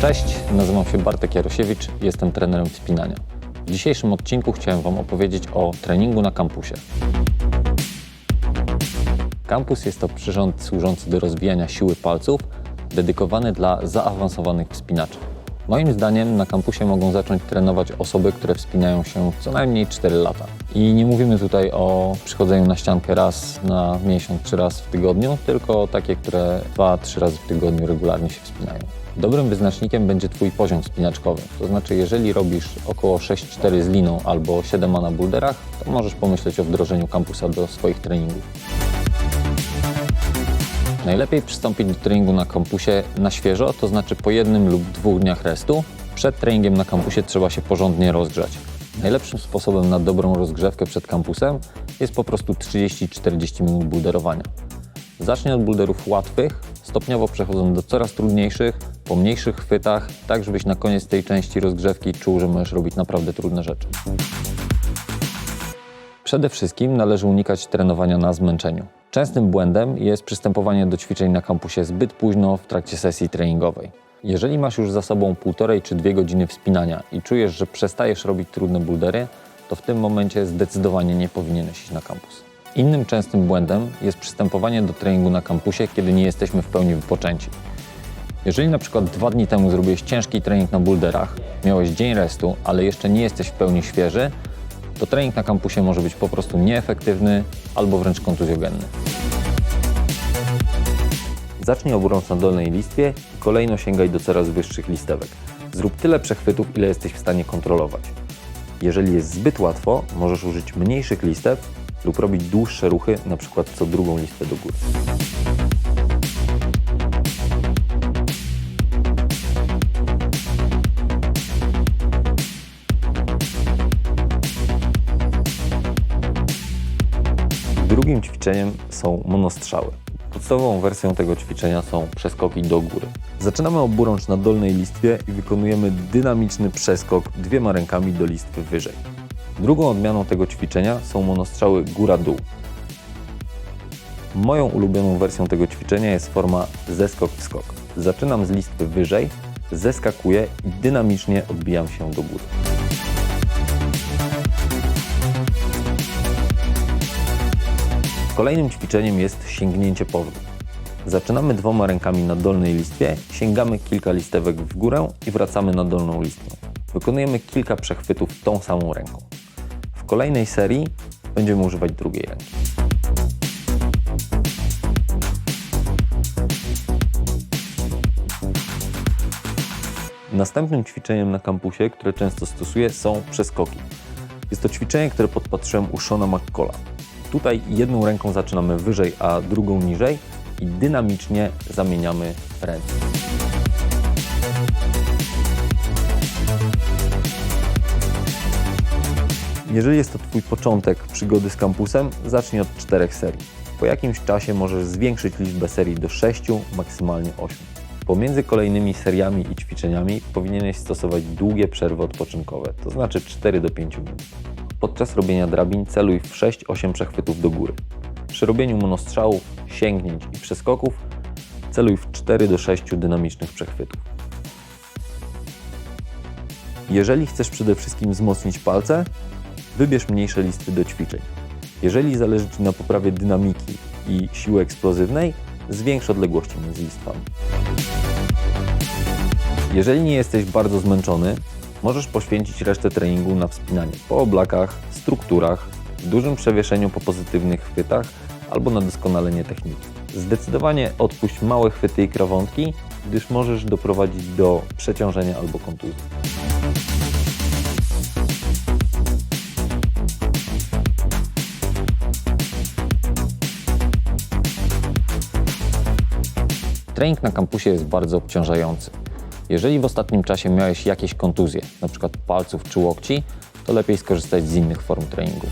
Cześć, nazywam się Bartek Jarosiewicz jestem trenerem wspinania. W dzisiejszym odcinku chciałem Wam opowiedzieć o treningu na kampusie. Kampus jest to przyrząd służący do rozwijania siły palców, dedykowany dla zaawansowanych wspinaczy. Moim zdaniem na kampusie mogą zacząć trenować osoby, które wspinają się co najmniej 4 lata. I nie mówimy tutaj o przychodzeniu na ściankę raz na miesiąc czy raz w tygodniu, tylko takie, które 2-3 razy w tygodniu regularnie się wspinają. Dobrym wyznacznikiem będzie Twój poziom wspinaczkowy. To znaczy, jeżeli robisz około 6-4 z liną albo 7 na boulderach, to możesz pomyśleć o wdrożeniu kampusa do swoich treningów. Najlepiej przystąpić do treningu na kampusie na świeżo, to znaczy po jednym lub dwóch dniach restu. Przed treningiem na kampusie trzeba się porządnie rozgrzać. Najlepszym sposobem na dobrą rozgrzewkę przed kampusem jest po prostu 30-40 minut bulderowania. Zacznij od bulderów łatwych, stopniowo przechodząc do coraz trudniejszych, po mniejszych chwytach, tak żebyś na koniec tej części rozgrzewki czuł, że możesz robić naprawdę trudne rzeczy. Przede wszystkim należy unikać trenowania na zmęczeniu. Częstym błędem jest przystępowanie do ćwiczeń na kampusie zbyt późno w trakcie sesji treningowej. Jeżeli masz już za sobą półtorej czy dwie godziny wspinania i czujesz, że przestajesz robić trudne buldery, to w tym momencie zdecydowanie nie powinieneś iść na kampus. Innym częstym błędem jest przystępowanie do treningu na kampusie, kiedy nie jesteśmy w pełni wypoczęci. Jeżeli na przykład dwa dni temu zrobiłeś ciężki trening na boulderach, miałeś dzień restu, ale jeszcze nie jesteś w pełni świeży, to trening na kampusie może być po prostu nieefektywny albo wręcz kontuzjogenny. Zacznij oburąc na dolnej listwie i kolejno sięgaj do coraz wyższych listewek. Zrób tyle przechwytów, ile jesteś w stanie kontrolować. Jeżeli jest zbyt łatwo, możesz użyć mniejszych listew lub robić dłuższe ruchy, przykład co drugą listwę do góry. Ćwiczeniem są monostrzały. Podstawową wersją tego ćwiczenia są przeskoki do góry. Zaczynamy oburącz na dolnej listwie i wykonujemy dynamiczny przeskok dwiema rękami do listwy wyżej. Drugą odmianą tego ćwiczenia są monostrzały góra-dół. Moją ulubioną wersją tego ćwiczenia jest forma zeskok-wskok. Zaczynam z listwy wyżej, zeskakuję i dynamicznie odbijam się do góry. Kolejnym ćwiczeniem jest sięgnięcie powrót. Zaczynamy dwoma rękami na dolnej listwie, sięgamy kilka listewek w górę i wracamy na dolną listwę. Wykonujemy kilka przechwytów tą samą ręką. W kolejnej serii będziemy używać drugiej ręki. Następnym ćwiczeniem na kampusie, które często stosuję, są przeskoki. Jest to ćwiczenie, które podpatrzyłem u Shona McCalla. Tutaj jedną ręką zaczynamy wyżej, a drugą niżej i dynamicznie zamieniamy ręce. Jeżeli jest to Twój początek przygody z kampusem, zacznij od czterech serii. Po jakimś czasie możesz zwiększyć liczbę serii do 6, maksymalnie 8. Pomiędzy kolejnymi seriami i ćwiczeniami powinieneś stosować długie przerwy odpoczynkowe, to znaczy 4 do 5 minut. Podczas robienia drabin celuj w 6-8 przechwytów do góry. Przy robieniu monostrzałów, sięgnięć i przeskoków celuj w 4 do 6 dynamicznych przechwytów. Jeżeli chcesz przede wszystkim wzmocnić palce, wybierz mniejsze listy do ćwiczeń. Jeżeli zależy Ci na poprawie dynamiki i siły eksplozywnej, zwiększ odległości między listwami. Jeżeli nie jesteś bardzo zmęczony, możesz poświęcić resztę treningu na wspinanie po oblakach, strukturach, dużym przewieszeniu po pozytywnych chwytach albo na doskonalenie techniki. Zdecydowanie odpuść małe chwyty i krawątki, gdyż możesz doprowadzić do przeciążenia albo kontuzji. Trening na kampusie jest bardzo obciążający. Jeżeli w ostatnim czasie miałeś jakieś kontuzje, np. palców czy łokci, to lepiej skorzystać z innych form treningu.